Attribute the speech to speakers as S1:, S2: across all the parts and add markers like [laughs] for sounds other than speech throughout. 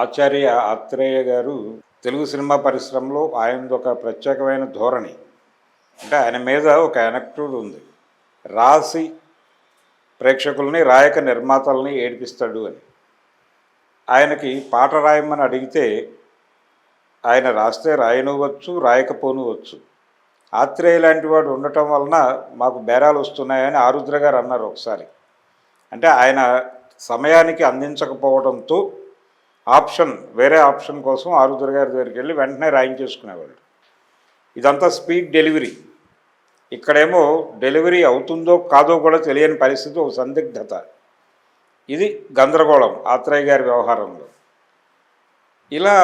S1: ఆచార్య ఆత్రేయ గారు తెలుగు సినిమా పరిశ్రమలో ఆయనది ఒక ప్రత్యేకమైన ధోరణి. అంటే ఆయన మీద ఒక ఎనక్టూడ్ ఉంది. రాసి ప్రేక్షకుల్ని రాయక నిర్మాతల్ని ఏడిపిస్తాడు అని. ఆయనకి పాట రాయమని అడిగితే ఆయన రాస్తే రాయనువచ్చు రాయకపోనువచ్చు ఆత్రేయ లాంటి వాడు ఉండటం వలన మాకు బేరాలు వస్తున్నాయని ఆరుద్ర గారు అన్నారు ఒకసారి. అంటే ఆయన సమయానికి అందించకపోవడంతో ఆప్షన్ వేరే ఆప్షన్ కోసం ఆరుద్ర గారి దగ్గరికి వెళ్ళి వెంటనే రాయించేసుకునేవాళ్ళు ఇదంతా స్పీడ్ డెలివరీ. ఇక్కడేమో డెలివరీ అవుతుందో కాదో కూడా తెలియని పరిస్థితి ఒక సందిగ్ధత. ఇది గందరగోళం ఆత్రేయ గారి వ్యవహారంలో. ఇలా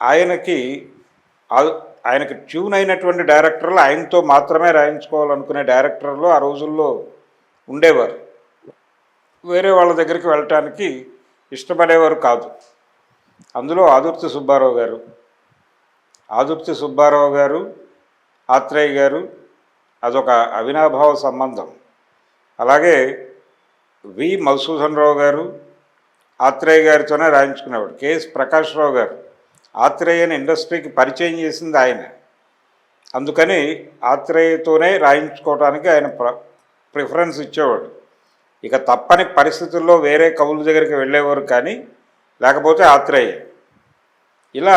S1: ఆయనకి ఆయనకి ట్యూన్ అయినటువంటి డైరెక్టర్లు ఆయనతో మాత్రమే రాయించుకోవాలనుకునే డైరెక్టర్లు ఆ రోజుల్లో ఉండేవారు. వేరే వాళ్ళ దగ్గరికి వెళ్ళటానికి ఇష్టపడేవారు కాదు. అందులో ఆదుర్తి సుబ్బారావు గారు. ఆదుర్తి సుబ్బారావు గారు ఆత్రేయ గారు అదొక అవినాభావ సంబంధం. అలాగే వి మధుసూదన్ రావు గారు ఆత్రేయ గారితోనే రాయించుకునేవాడు. కెఎస్ ప్రకాశ్రావు గారు ఆత్రేయని ఇండస్ట్రీకి పరిచయం చేసింది ఆయన. అందుకని ఆత్రేయతోనే రాయించుకోవడానికి ఆయన ప్ర ప్రిఫరెన్స్ ఇచ్చేవాడు. ఇక తప్పని పరిస్థితుల్లో వేరే కవుల దగ్గరికి వెళ్ళేవారు కానీ లేకపోతే ఆత్రేయ. ఇలా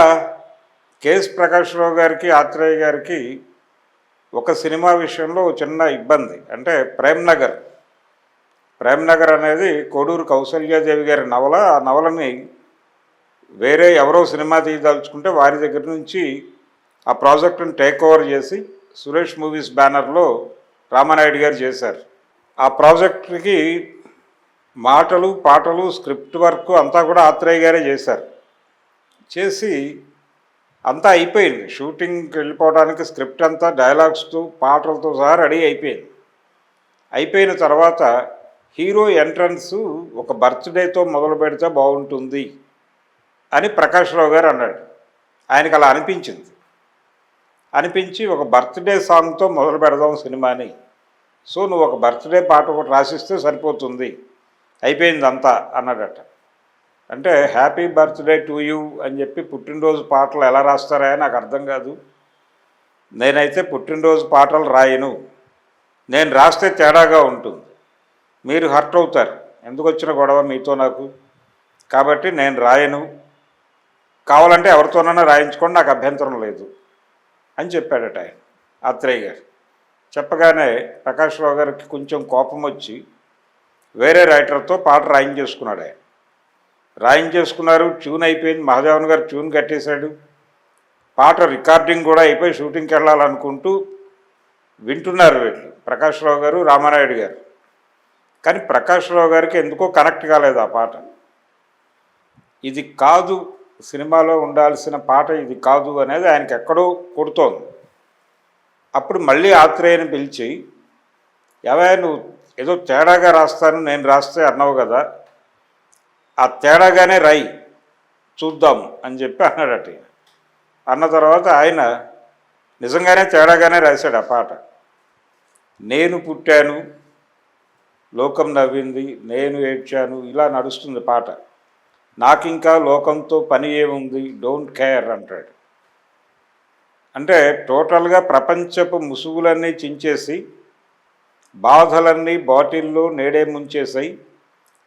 S1: కేఎస్ ప్రకాశ్రావు గారికి ఆత్రేయ గారికి ఒక సినిమా విషయంలో చిన్న ఇబ్బంది. అంటే ప్రేమ్ నగర్. ప్రేమ్ నగర్ అనేది కోడూరు కౌసల్యాదేవి గారి నవల. ఆ నవలని వేరే ఎవరో సినిమా తీయదలుచుకుంటే వారి దగ్గర నుంచి ఆ ప్రాజెక్టును టేక్ ఓవర్ చేసి సురేష్ మూవీస్ బ్యానర్లో రామానాయుడు గారు చేశారు. ఆ ప్రాజెక్ట్కి మాటలు పాటలు స్క్రిప్ట్ వర్క్ అంతా కూడా ఆత్రేయ గారే చేశారు. చేసి అంతా అయిపోయింది. షూటింగ్కి వెళ్ళిపోవడానికి స్క్రిప్ట్ అంతా డైలాగ్స్తో పాటలతో సహా రెడీ అయిపోయింది. అయిపోయిన తర్వాత హీరో ఎంట్రన్స్ ఒక బర్త్డేతో మొదలు పెడితే బాగుంటుంది అని ప్రకాష్ రావు గారు అన్నాడు. ఆయనకు అలా అనిపించింది. అనిపించి ఒక బర్త్డే సాంగ్తో మొదలు పెడదాం సినిమాని. సో నువ్వు ఒక బర్త్డే పాట ఒకటి రాసిస్తే సరిపోతుంది. అయిపోయింది అంతా అన్నాడట. అంటే హ్యాపీ బర్త్డే టు యూ అని చెప్పి పుట్టినరోజు పాటలు ఎలా రాస్తారా నాకు అర్థం కాదు. నేనైతే పుట్టినరోజు పాటలు రాయను. నేను రాస్తే తేడాగా ఉంటుంది. మీరు హర్ట్ అవుతారు. ఎందుకు వచ్చిన గొడవ మీతో నాకు? కాబట్టి నేను రాయను. కావాలంటే ఎవరితోనైనా రాయించుకోండి నాకు అభ్యంతరం లేదు అని చెప్పాడట ఆయన. ఆత్రేయ గారు. చెప్పగానే ప్రకాష్ రావు గారికి కొంచెం కోపం వచ్చి వేరే రైటర్తో పాట రాయించేసుకున్నాడు ఆయన రాయించేసుకున్నారు ట్యూన్ అయిపోయింది మహాదేవన్ గారు ట్యూన్ కట్టేశాడు. పాట రికార్డింగ్ కూడా అయిపోయి షూటింగ్కి వెళ్ళాలనుకుంటూ వింటున్నారు వీళ్ళు. ప్రకాష్ రావు గారు రామానాయుడు గారు. కానీ ప్రకాష్ రావు గారికి ఎందుకో కనెక్ట్ కాలేదు ఆ పాట. ఇది కాదు సినిమాలో ఉండాల్సిన పాట ఇది కాదు అనేది ఆయనకి ఎక్కడో కొడుతోంది. అప్పుడు మళ్ళీ ఆత్రేయని పిలిచి ఎవయ నువ్వు ఏదో తేడాగా రాస్తాను నేను రాస్తే అన్నావు కదా ఆ తేడాగానే రై చూద్దాం అని చెప్పి అన్నాడట అన్న తర్వాత ఆయన నిజంగానే తేడాగానే రాశాడు ఆ పాట. నేను పుట్టాను లోకం నవ్వింది నేను ఏడ్చాను ఇలా నడుస్తుంది పాట. నాకింకా లోకంతో పని ఏముంది డోంట్ కేర్ అంటాడు. అంటే టోటల్గా ప్రపంచపు ముసుగులన్నీ చించేసి బాధలన్నీ బాటిల్లో నేడే ముంచేసాయి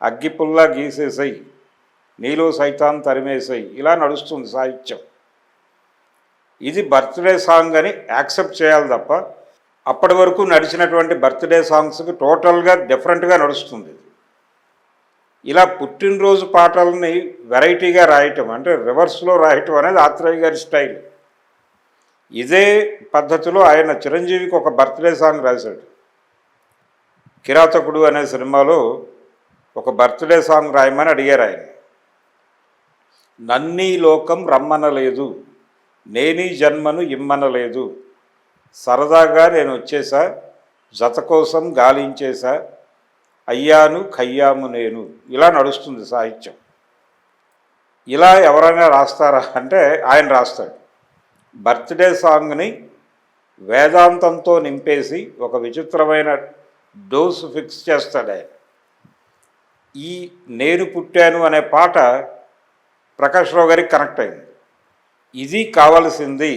S1: అగ్గిపుల్లా గీసేసాయి నీలో సైతాన్ తరిమేసాయి ఇలా నడుస్తుంది సాహిత్యం. ఇది బర్త్డే సాంగ్ అని యాక్సెప్ట్ చేయాలి తప్ప అప్పటి వరకు నడిచినటువంటి బర్త్డే సాంగ్స్కి టోటల్గా డిఫరెంట్గా నడుస్తుంది ఇలా పుట్టినరోజు పాటలని వెరైటీగా రాయటం అంటే రివర్స్లో రాయటం అనేది ఆత్రేయ గారి స్టైల్. ఇదే పద్ధతిలో ఆయన చిరంజీవికి ఒక బర్త్డే సాంగ్ రాశాడు. కిరాతకుడు అనే సినిమాలో ఒక బర్త్డే సాంగ్ రాయమని అడిగారు ఆయన. నన్నీ లోకం రమ్మనలేదు నేనీ జన్మను ఇమ్మనలేదు సరదాగా నేను వచ్చేసా జత కోసం గాలించేసా అయ్యాను ఖయ్యాము నేను ఇలా నడుస్తుంది సాహిత్యం. ఇలా ఎవరైనా రాస్తారా? అంటే ఆయన రాస్తాడు. బర్త్డే సాంగ్ని వేదాంతంతో నింపేసి ఒక విచిత్రమైన డోసు ఫిక్స్ చేస్తాడు. ఆయన ఈ నేను పుట్టాను అనే పాట ప్రకాష్ రావు గారికి కనెక్ట్ అయింది. ఇది కావలసింది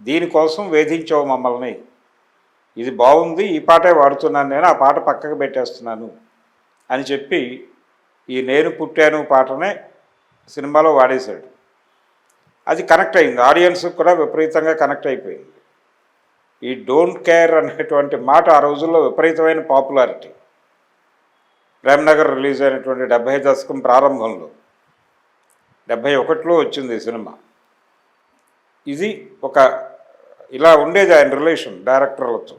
S1: దీనికోసం వేధించావు మమ్మల్ని. ఇది బాగుంది ఈ పాటే వాడుతున్నాను నేను ఆ పాట పక్కకు పెట్టేస్తున్నాను అని చెప్పి ఈ నేను పుట్టాను పాటనే సినిమాలో వాడేశాడు. అది కనెక్ట్ అయింది. ఆడియన్స్కి కూడా విపరీతంగా కనెక్ట్ అయిపోయింది. ఈ డోంట్ కేర్ అనేటువంటి మాట ఆ రోజుల్లో విపరీతమైన పాపులారిటీ. ప్రేమ్నగర్ రిలీజ్ అయినటువంటి డెబ్భై దశకం ప్రారంభంలో డెబ్భై ఒకటిలో వచ్చింది ఈ సినిమా. ఇది ఒక ఇలా ఉండేది ఆయన రిలేషన్ డైరెక్టర్లతో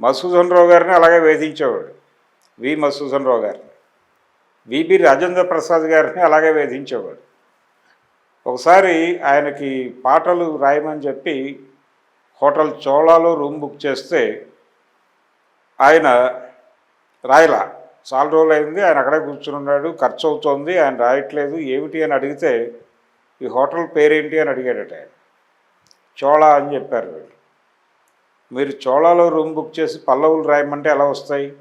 S1: మసూదన్ రావు గారిని అలాగే వేధించేవాడు. వి. మసూదన్ రావు గారిని. విబి రాజేంద్ర ప్రసాద్ గారిని అలాగే వేధించేవాడు. ఒకసారి ఆయనకి పాటలు రాయమని చెప్పి హోటల్ చోళాలో రూమ్ బుక్ చేస్తే ఆయన రాయలా. చాలా రోజులు అయింది ఆయన అక్కడే కూర్చుని ఉన్నాడు ఖర్చు అవుతోంది ఆయన రాయట్లేదు ఏమిటి అని అడిగితే ఈ హోటల్ పేరేంటి అని అడిగాడట ఆయన. చోళా అని చెప్పారు వీళ్ళు. మీరు చోళాలో రూమ్ బుక్ చేసి పల్లవులు రాయమంటే ఎలా వస్తాయి?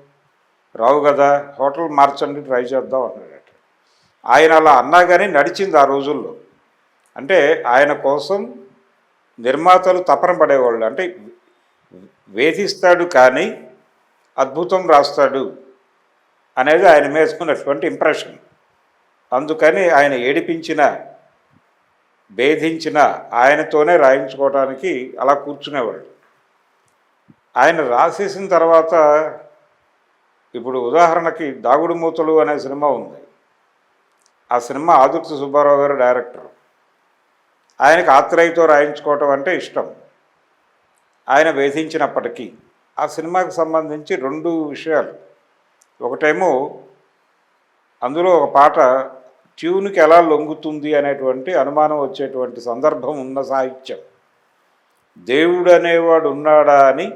S1: రావు కదా హోటల్ మార్చండి ట్రై చేద్దాం అన్నాడట. ఆయన అలా అన్నా కానీ నడిచింది ఆ రోజుల్లో. అంటే ఆయన కోసం నిర్మాతలు తపన పడేవాళ్ళు. అంటే వేధిస్తాడు కానీ అద్భుతం రాస్తాడు అనేది ఆయన మీద ఇంప్రెషన్ అందుకని ఆయన ఏడిపించిన భేదించిన ఆయనతోనే రాయించుకోవడానికి అలా కూర్చునేవాళ్ళు. ఆయన రాసేసిన తర్వాత ఇప్పుడు ఉదాహరణకి దాగుడు మూతలు అనే సినిమా ఉంది. ఆ సినిమా ఆదుర్తి సుబ్బారావు గారు డైరెక్టర్. ఆయనకు ఆత్రేయతో రాయించుకోవటం అంటే ఇష్టం. ఆయన వేధించినప్పటికీ ఆ సినిమాకి సంబంధించి రెండు విషయాలు. ఒకటేమో అందులో ఒక పాట ట్యూన్కి ఎలా లొంగుతుంది అనేటువంటి అనుమానం వచ్చేటువంటి సందర్భం ఉన్న సాహిత్యం. దేవుడు అనేవాడు ఉన్నాడా అని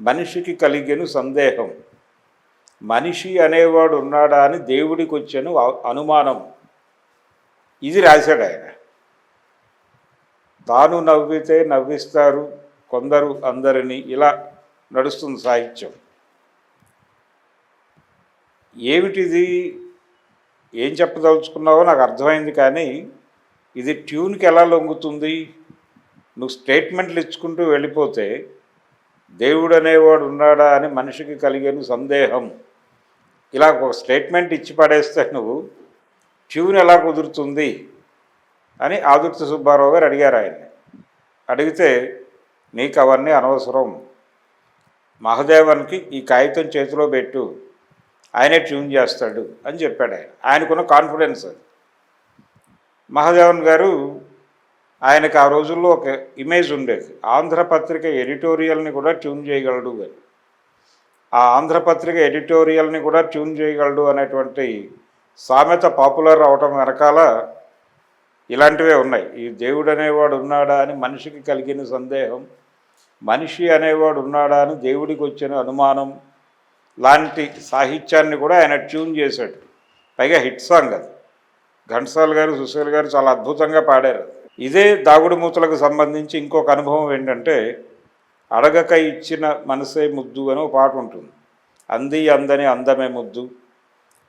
S1: మనిషికి కలిగెను సందేహం. మనిషి అనేవాడు ఉన్నాడా అని దేవుడికి వచ్చాను అనుమానం. ఇది రాశాడు ఆయన. తాను నవ్వితే నవ్విస్తారు కొందరు అందరినీ. ఇలా నడుస్తుంది సాహిత్యం. ఏమిటిది? ఏం చెప్పదలుచుకున్నావో నాకు అర్థమైంది కానీ ఇది ట్యూన్కి ఎలా లొంగుతుంది? నువ్వు స్టేట్మెంట్లు ఇచ్చుకుంటూ వెళ్ళిపోతే దేవుడు అనేవాడు ఉన్నాడా అని మనిషికి కలిగిన సందేహం. ఇలా ఒక స్టేట్మెంట్ ఇచ్చి పడేస్తే నువ్వు ట్యూన్ ఎలా కుదురుతుంది? అని ఆదుర్తి సుబ్బారావు గారు అడిగారు ఆయన్ని. అడిగితే నీకు అవన్నీ అనవసరం. మహదేవన్కి ఈ కాగితం చేతిలో పెట్టు. ఆయనే ట్యూన్ చేస్తాడు అని చెప్పాడు ఆయన. ఆయనకున్న కాన్ఫిడెన్స్ అది. మహాదేవన్ గారు ఆయనకు ఆ రోజుల్లో ఒక ఇమేజ్ ఉండేది. ఆంధ్రపత్రిక ఎడిటోరియల్ని కూడా ట్యూన్ చేయగలడు అని. ఆ ఆంధ్రపత్రిక ఎడిటోరియల్ని కూడా ట్యూన్ చేయగలడు అనేటువంటి సామెత పాపులర్ అవటం వెనకాల ఇలాంటివే ఉన్నాయి. ఈ దేవుడు అనేవాడు ఉన్నాడా అని మనిషికి కలిగిన సందేహం మనిషి అనేవాడు ఉన్నాడా అని దేవుడికి వచ్చిన అనుమానం లాంటి సాహిత్యాన్ని కూడా ఆయన ట్యూన్ చేశాడు. పైగా హిట్ సాంగ్ అది. ఘంటసాల్ గారు సుశీల్ గారు చాలా అద్భుతంగా పాడారు ఇదే దాగుడు మూతలకు సంబంధించి ఇంకొక అనుభవం ఏంటంటే అడగక ఇచ్చిన మనసే ముద్దు అని ఒక పాట ఉంటుంది. అంది అందని అందమే ముద్దు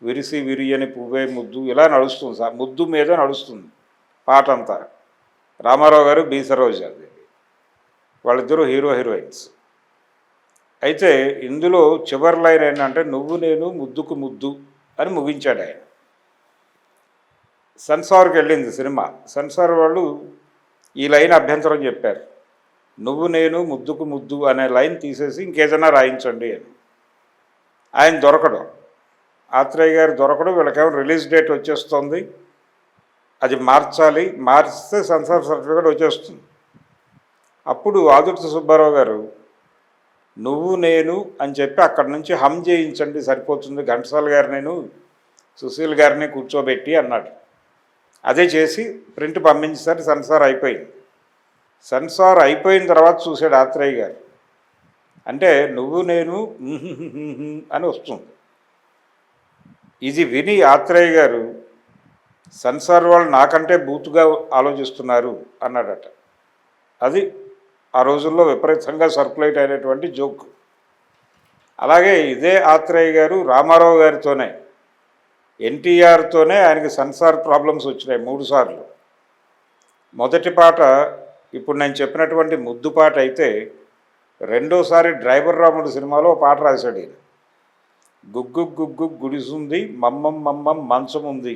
S1: విరిసి విరియని పువ్వే ముద్దు ఇలా నడుస్తుంది సార్. ముద్దు మీద నడుస్తుంది. పాట అంతా రామారావు గారు బీసరోజా వాళ్ళిద్దరూ హీరో హీరోయిన్స్. అయితే ఇందులో చివరి లైన్ ఏంటంటే నువ్వు నేను ముద్దుకు ముద్దు అని ముగించాడు ఆయన. సెన్సార్కి వెళ్ళింది సినిమా. సెన్సార్ వాళ్ళు ఈ లైన్ అభ్యంతరం చెప్పారు. నువ్వు నేను ముద్దుకు ముద్దు అనే లైన్ తీసేసి ఇంకేదైనా రాయించండి అని. ఆయన దొరకడం. ఆత్రేయ గారు దొరకడం వీళ్ళకేమో రిలీజ్ డేట్ వచ్చేస్తుంది. అది మార్చాలి మార్చితే సెన్సార్ సర్టిఫికేట్ వచ్చేస్తుంది. అప్పుడు ఆదుర్తి సుబ్బారావు గారు నువ్వు నేను అని చెప్పి అక్కడి నుంచి హమ్ చేయించండి సరిపోతుంది ఘంటసాల గారు నేను సుశీల్ గారిని కూర్చోబెట్టి అన్నాడు. అదే చేసి ప్రింట్ పంపించేసరి సెన్సార్ అయిపోయింది. సెన్సార్ అయిపోయిన తర్వాత చూశాడు ఆత్రేయ గారు. అంటే నువ్వు నేను [laughs] అని వస్తుంది. ఇది విని ఆత్రేయ గారు సెన్సార్ వాళ్ళు నాకంటే బూతుగా ఆలోచిస్తున్నారు అన్నాడట. అది ఆ రోజుల్లో విపరీతంగా సర్కులేట్ అయినటువంటి జోక్. అలాగే ఇదే ఆత్రేయ గారు రామారావు గారితోనే ఎన్టీఆర్తోనే ఆయనకి సెన్సార్ ప్రాబ్లమ్స్ వచ్చినాయి మూడు సార్లు. మొదటి పాట ఇప్పుడు నేను చెప్పినటువంటి ముద్దు పాట అయితే రెండోసారి డ్రైవర్ రాముడు సినిమాలో పాట రాశాడు ఈయన. గుగ్గు గుగ్గు గుడిసుంది మమ్మం మమ్మం మంచం ఉంది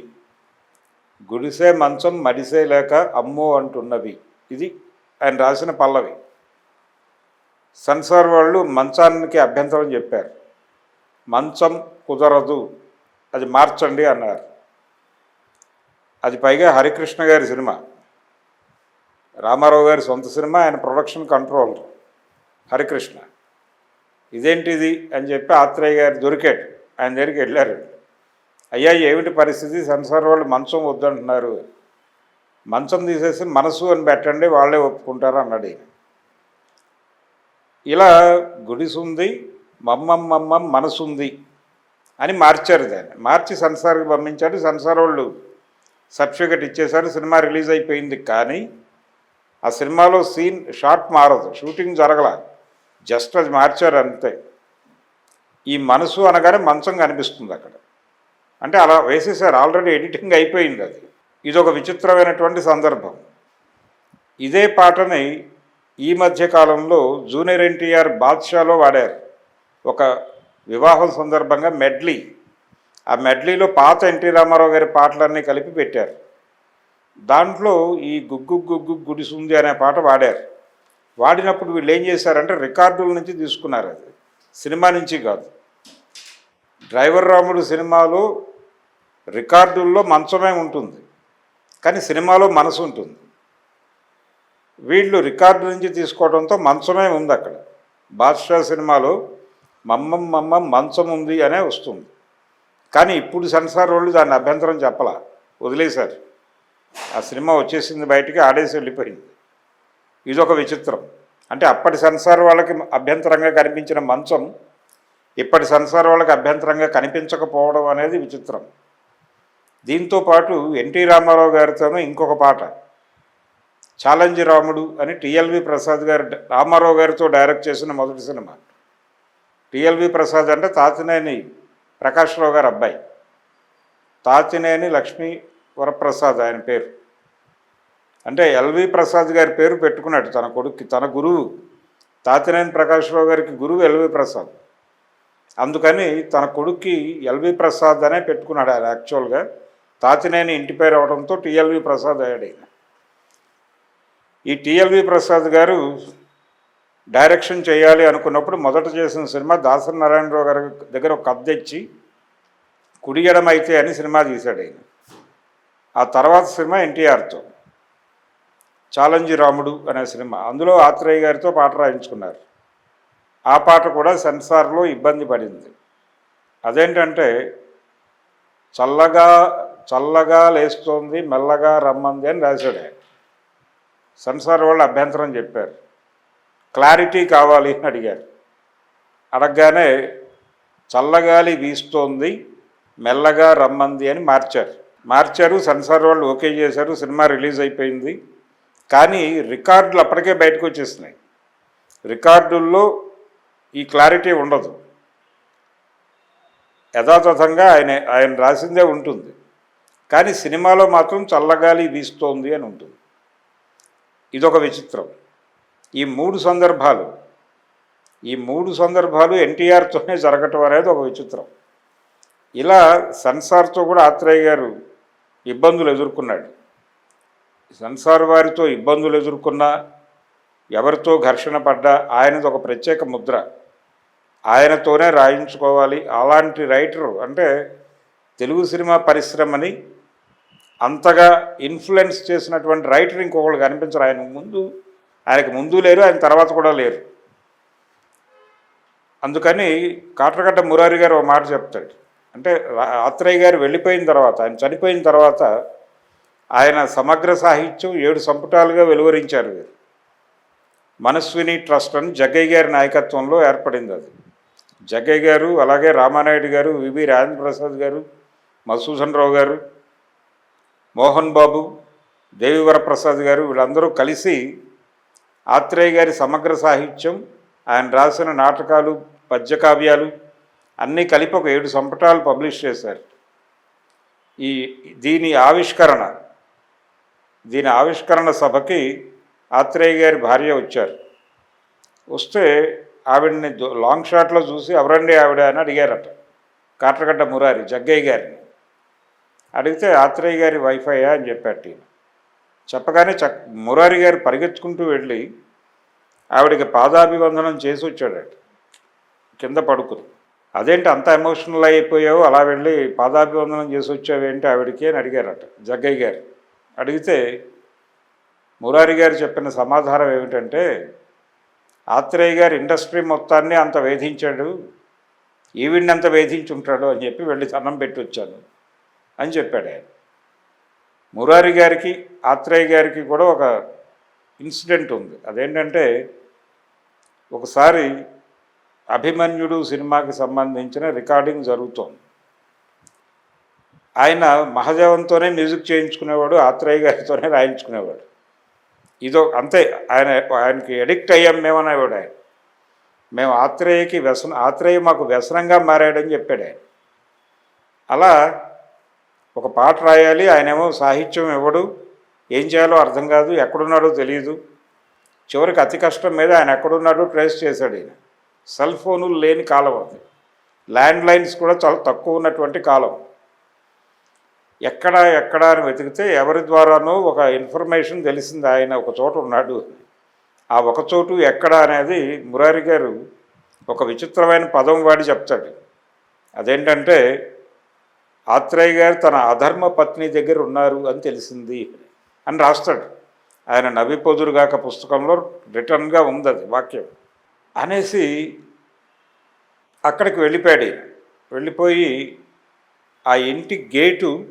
S1: గుడిసే మంచం మడిసే లేక అమ్మో అంటున్నవి ఇది ఆయన రాసిన పల్లవి. సెన్సార్ వాళ్ళు మంచానికి అభ్యంతరం చెప్పారు. మంచం కుదరదు. అది మార్చండి అన్నారు. అది పైగా హరికృష్ణ గారి సినిమా. రామారావు గారి సొంత సినిమా ఆయన ప్రొడక్షన్ కంట్రోల్ హరికృష్ణ. ఇదేంటిది అని చెప్పి ఆత్రేయ గారు దొరికాడు. ఆయన దగ్గరికి వెళ్ళారు. అయ్యా ఏమిటి పరిస్థితి? సెన్సార్ వాళ్ళు మంచం వద్దంటున్నారు. మంచం తీసేసి మనసు అని పెట్టండి వాళ్ళే ఒప్పుకుంటారు అన్నాడు ఈయన. ఇలా గుడిసుంది మమ్మం మమ్మం మనసుంది అని మార్చారు దాన్ని. మార్చి సెన్సార్కి పంపించారు సెన్సార్ వాళ్ళు సర్టిఫికెట్ ఇచ్చేశారు సినిమా రిలీజ్ అయిపోయింది. కానీ ఆ సినిమాలో సీన్ షార్ట్ మారదు షూటింగ్ జరగల. జస్ట్ అది మార్చారు అంతే. ఈ మనసు అనగానే మంచం కనిపిస్తుంది అక్కడ. అంటే అలా వేసేసారు. ఆల్రెడీ ఎడిటింగ్ అయిపోయింది అది. ఇది ఒక విచిత్రమైనటువంటి సందర్భం. ఇదే పాటని ఈ మధ్య కాలంలో జూనియర్ ఎన్టీఆర్ బాద్షాలో వాడారు. ఒక వివాహం సందర్భంగా మెడ్లీ. ఆ మెడ్లీలో పాత ఎన్టీ రామారావు గారి పాటలన్నీ కలిపి పెట్టారు. దాంట్లో ఈ గుగ్గు గుగ్గు గుడిసుంది అనే పాట వాడారు. వాడినప్పుడు వీళ్ళు ఏం చేశారంటే రికార్డుల నుంచి తీసుకున్నారు అది. సినిమా నుంచి కాదు. డ్రైవర్ రాముడు సినిమాలో రికార్డుల్లో మంచమే ఉంటుంది. కానీ సినిమాలో మనసు ఉంటుంది. వీళ్ళు రికార్డు నుంచి తీసుకోవడంతో మంచమే ఉంది అక్కడ. బాద్షా సినిమాలో మమ్మం మమ్మం మంచం ఉంది అనే వస్తుంది. కానీ ఇప్పుడు సెన్సార్ వాళ్ళు దాన్ని అభ్యంతరం చెప్పలా. వదిలేశారు. ఆ సినిమా వచ్చేసింది బయటికి ఆడేసి వెళ్ళిపోయింది. ఇది ఒక విచిత్రం. అంటే అప్పటి సెన్సార్ వాళ్ళకి అభ్యంతరంగా కనిపించిన మంచం ఇప్పటి సంసార వాళ్ళకి అభ్యంతరంగా కనిపించకపోవడం అనేది విచిత్రం. దీంతో పాటు ఎన్టీ రామారావు గారితోనూ ఇంకొక పాట ఛాలెంజ్ రాముడు అని టిఎల్వి ప్రసాద్ గారు రామారావు గారితో డైరెక్ట్ చేసిన మొదటి సినిమా. టిఎల్వి ప్రసాద్ అంటే తాతినేని ప్రకాశ్రావు గారు అబ్బాయి. తాతినేని లక్ష్మీ వరప్రసాద్ ఆయన పేరు. అంటే ఎల్వి ప్రసాద్ గారి పేరు పెట్టుకున్నాడు తన కొడుక్కి తన గురువు. తాతినేని ప్రకాశ్రావు గారికి గురువు ఎల్వి ప్రసాద్. అందుకని తన కొడుక్కి ఎల్వి ప్రసాద్ అనే పెట్టుకున్నాడు ఆయన యాక్చువల్గా. తాతినేని ఇంటి పేరు అవడంతో టిఎల్వి ప్రసాద్ అయ్యాడు ఆయన ఈ టిఎల్వి ప్రసాద్ గారు డైరెక్షన్ చేయాలి అనుకున్నప్పుడు మొదట చేసిన సినిమా దాసరి నారాయణరావు గారి దగ్గర ఒక కథ తెచ్చి కుడియడం అయితే అని సినిమా తీశాడు ఆయన ఆ తర్వాత సినిమా ఎన్టీఆర్తో. చాలంజి రాముడు అనే సినిమా. అందులో ఆత్రేయ గారితో పాట రాయించుకున్నారు. ఆ పాట కూడా సెన్సార్లో ఇబ్బంది పడింది. అదేంటంటే చల్లగా చల్లగా లేస్తోంది మెల్లగా రమ్మంది అని రాశాడే సెన్సార్ వాళ్ళు అభ్యంతరం చెప్పారు. క్లారిటీ కావాలి అని అడిగారు. అడగగానే చల్లగాలి వీస్తోంది మెల్లగా రమ్మంది అని మార్చారు. మార్చారు సెన్సార్ వాళ్ళు ఓకే చేశారు సినిమా రిలీజ్ అయిపోయింది. కానీ రికార్డులు అప్పటికే బయటకు వచ్చేసినాయి. రికార్డుల్లో ఈ క్లారిటీ ఉండదు. యథాతథంగా ఆయన ఆయన రాసిందే ఉంటుంది. కానీ సినిమాలో మాత్రం చల్లగాలి వీస్తోంది అని ఉంటుంది. ఇదొక విచిత్రం. ఈ మూడు సందర్భాలు ఈ మూడు సందర్భాలు ఎన్టీఆర్తోనే జరగటం అనేది ఒక విచిత్రం. ఇలా సెన్సార్తో కూడా ఆత్రేయ గారు ఇబ్బందులు ఎదుర్కొన్నాడు. సెన్సార్ వారితో ఇబ్బందులు ఎదుర్కొన్నా ఎవరితో ఘర్షణ పడ్డా ఆయనది ఒక ప్రత్యేక ముద్ర. ఆయనతోనే రాయించుకోవాలి. అలాంటి రైటర్ అంటే తెలుగు సినిమా పరిశ్రమని అంతగా ఇన్ఫ్లుయెన్స్ చేసినటువంటి రైటర్ ఇంకొకళ్ళు కనిపించరు. ఆయన ముందు ఆయనకు ముందు లేరు ఆయన తర్వాత కూడా లేరు. అందుకని కాట్రగడ్డ మురారి గారు ఒక మాట చెప్తాడు. అంటే ఆత్రేయ గారు వెళ్ళిపోయిన తర్వాత ఆయన చనిపోయిన తర్వాత ఆయన సమగ్ర సాహిత్యం ఏడు సంపుటాలుగా వెలువరించారు వీరు. మనస్విని ట్రస్ట్ అని జగ్గయ్య గారి నాయకత్వంలో ఏర్పడింది అది. జగ్గయ్య గారు అలాగే రామానాయుడు గారు వివి రాజేంద్ర ప్రసాద్ గారు మధుసూదన్ రావు గారు మోహన్ బాబు దేవివర ప్రసాద్ గారు వీళ్ళందరూ కలిసి ఆత్రేయ గారి సమగ్ర సాహిత్యం ఆయన రాసిన నాటకాలు పద్యకావ్యాలు అన్నీ కలిపి ఒక ఏడు సంపుటాలు పబ్లిష్ చేశారు. ఈ దీని ఆవిష్కరణ దీని ఆవిష్కరణ సభకి ఆత్రేయ గారి భార్య వచ్చారు. వస్తే ఆవిడని లాంగ్ షాట్లో చూసి ఎవరండి ఆవిడ? అని అడిగారట. కాట్రగడ్డ మురారి జగ్గయ్య గారిని. అడిగితే ఆత్రేయ గారి వైఫై అని చెప్పారు ఈయన. చెప్పగానే చక్ మురారి గారు పరిగెత్తుకుంటూ వెళ్ళి ఆవిడకి పాదాభివందనం చేసి వచ్చాడట. కింద పడుకుని. అదేంటి అంత ఎమోషనల్ అయిపోయావు? అలా వెళ్ళి పాదాభివందనం చేసి వచ్చావేంటి ఆవిడకి? అని అడిగారట జగ్గయ్య గారు. అడిగితే మురారి గారు చెప్పిన సమాధానం ఏమిటంటే ఆత్రేయ గారు ఇండస్ట్రీ మొత్తాన్ని అంత వేధించాడు ఈవిడ్ని అంత వేధించి ఉంటాడు అని చెప్పి వెళ్ళి దండం పెట్టి వచ్చాను అని చెప్పాడు ఆయన. మురారి గారికి ఆత్రేయ గారికి కూడా ఒక ఇన్సిడెంట్ ఉంది. అదేంటంటే ఒకసారి అభిమన్యుడు సినిమాకి సంబంధించిన రికార్డింగ్ జరుగుతోంది. ఆయన మహదేవంతోనే మ్యూజిక్ చేయించుకునేవాడు ఆత్రేయ గారితోనే రాయించుకునేవాడు. ఇదో అంతే ఆయన ఆయనకి ఎడిక్ట్ అయ్యాం మేమనేవాడు ఆయన. మేము ఆత్రేయకి వ్యసనం ఆత్రేయ మాకు వ్యసనంగా మారాడని చెప్పాడు ఆయన. అలా ఒక పాట రాయాలి ఆయనేమో సాహిత్యం ఇవ్వడు ఏం చేయాలో అర్థం కాదు ఎక్కడున్నాడో తెలియదు చివరికి అతి కష్టం మీద ఆయన ఎక్కడున్నాడో ట్రేస్ చేశాడు ఈయన సెల్ ఫోనులు లేని కాలం అది. ల్యాండ్ లైన్స్ కూడా చాలా తక్కువ ఉన్నటువంటి కాలం. ఎక్కడ ఎక్కడ అని వెతికితే ఎవరి ద్వారానో ఒక ఇన్ఫర్మేషన్ తెలిసింది. ఆయన ఒక చోట ఉన్నాడు. ఆ ఒక చోటు ఎక్కడ అనేది మురారి గారు ఒక విచిత్రమైన పదం వాడి చెప్తాడు. అదేంటంటే ఆత్రేయ గారు తన అధర్మ పత్ని దగ్గర ఉన్నారు అని తెలిసింది అని రాస్తాడు. ఆయన నవి పొదురుగాక పుస్తకంలో రిటర్న్గా ఉంది అది వాక్యం. అనేసి అక్కడికి వెళ్ళిపోయాడు వెళ్ళిపోయి ఆ ఇంటి గేటు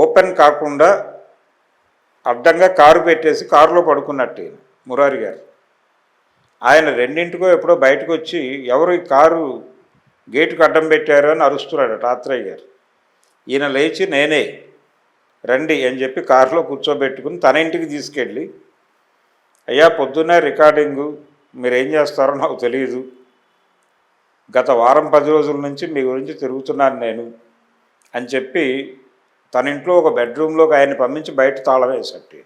S1: ఓపెన్ కాకుండా అడ్డంగా కారు పెట్టేసి కారులో పడుకున్నట్టు మురారి గారు. ఆయన రెండింటికో ఎప్పుడో బయటకు వచ్చి ఎవరు ఈ కారు గేటుకు అడ్డం పెట్టారు అని అరుస్తున్నాడు రాత్రయ్య గారు. ఈయన లేచి నేనే రండి అని చెప్పి కారులో కూర్చోబెట్టుకుని తన ఇంటికి తీసుకెళ్ళి అయ్యా పొద్దున్నే రికార్డింగు మీరేం చేస్తారో నాకు తెలియదు గత వారం పది రోజుల నుంచి మీ గురించి తిరుగుతున్నాను నేను అని చెప్పి తన ఇంట్లో ఒక బెడ్రూమ్లోకి ఆయన్ని పంపించి బయట తాళం వేసట్టి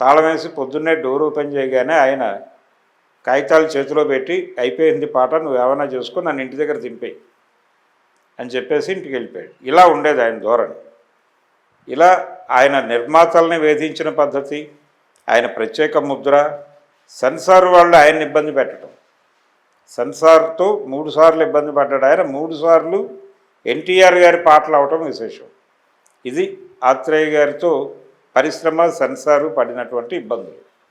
S1: తాళం వేసి పొద్దున్నే డోర్ ఓపెన్ చేయగానే ఆయన కాగితాలు చేతిలో పెట్టి అయిపోయింది పాట నువ్వు ఏమైనా చేసుకొని నన్ను ఇంటి దగ్గర దింపేయి అని చెప్పేసి ఇంటికి వెళ్ళిపోయాడు. ఇలా ఉండేది ఆయన ధోరణి. ఇలా ఆయన నిర్మాతల్ని వేధించిన పద్ధతి ఆయన ప్రత్యేక ముద్ర సెన్సార్ వాళ్ళు ఆయన్ని ఇబ్బంది పెట్టడం సెన్సార్తో మూడుసార్లు ఇబ్బంది పడ్డాడు ఆయన. మూడుసార్లు ఎన్టీఆర్ గారి పాటలు అవటం విశేషం. ఇది ఆత్రేయ గారితో పరిశ్రమ సెన్సారు పడినటువంటి ఇబ్బందులు.